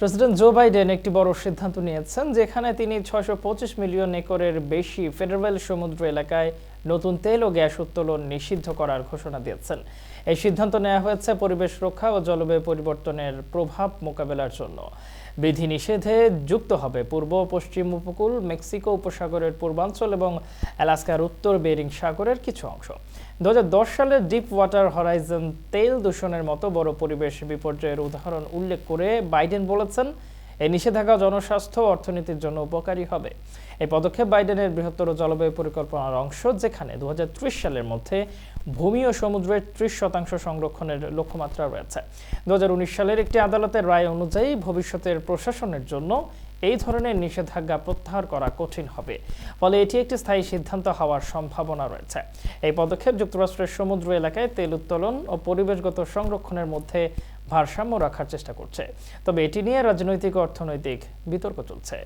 President Joe Biden একটি বড় সিদ্ধান্ত নিয়েছেন, যেখানে তিনি ছয়শো পঁচিশ মিলিয়ন একরের বেশি ফেডারেল সমুদ্র এলাকায় নতুন তেল ও গ্যাস উত্তোলন নিষিদ্ধ করার ঘোষণা দিয়েছেন। এই সিদ্ধান্ত নেওয়া হয়েছে পরিবেশ রক্ষা ও জলবায়ু পরিবর্তনের প্রভাব মোকাবেলার জন্য। বিধি নিষেধে যুক্ত হবে পূর্ব পশ্চিম উপকূল, মেক্সিকো উপসাগরের পূর্বাঞ্চল এবং অ্যালাস্কার উত্তর বেরিং সাগরের কিছু অংশ। দু হাজার দশ সালে ডিপ ওয়াটার হরাইজন তেল দূষণের মতো বড় পরিবেশ বিপর্যয়ের উদাহরণ উল্লেখ করে বাইডেন বলেছেন এই নিষেধাজ্ঞা জনস্বাস্থ্য অর্থনীতির জন্য উপকারী হবে। এই পদক্ষেপ বাইডেনের বৃহত্তর জলবায়ু পরিকল্পনার অংশ, যেখানে দু সালের মধ্যে ভূমি ও সমুদ্রের ত্রিশ শতাংশ সংরক্ষণের লক্ষ্যমাত্রা রয়েছে। দু সালের একটি আদালতের রায় অনুযায়ী ভবিষ্যতের প্রশাসনের জন্য এই ধরনের নিষেধাজ্ঞা প্রত্যাহার করা কঠিন হবে, ফলে এটি একটি স্থায়ী সিদ্ধান্ত হওয়ার সম্ভাবনা রয়েছে। এই পদক্ষেপ যুক্তরাষ্ট্রের সমুদ্র এলাকায় তেল উত্তোলন ও পরিবেশগত সংরক্ষণের মধ্যে ভারসাম্য রাখার চেষ্টা করছে। তবে এটি নিয়ে রাজনৈতিক অর্থনৈতিক বিতর্ক চলছে।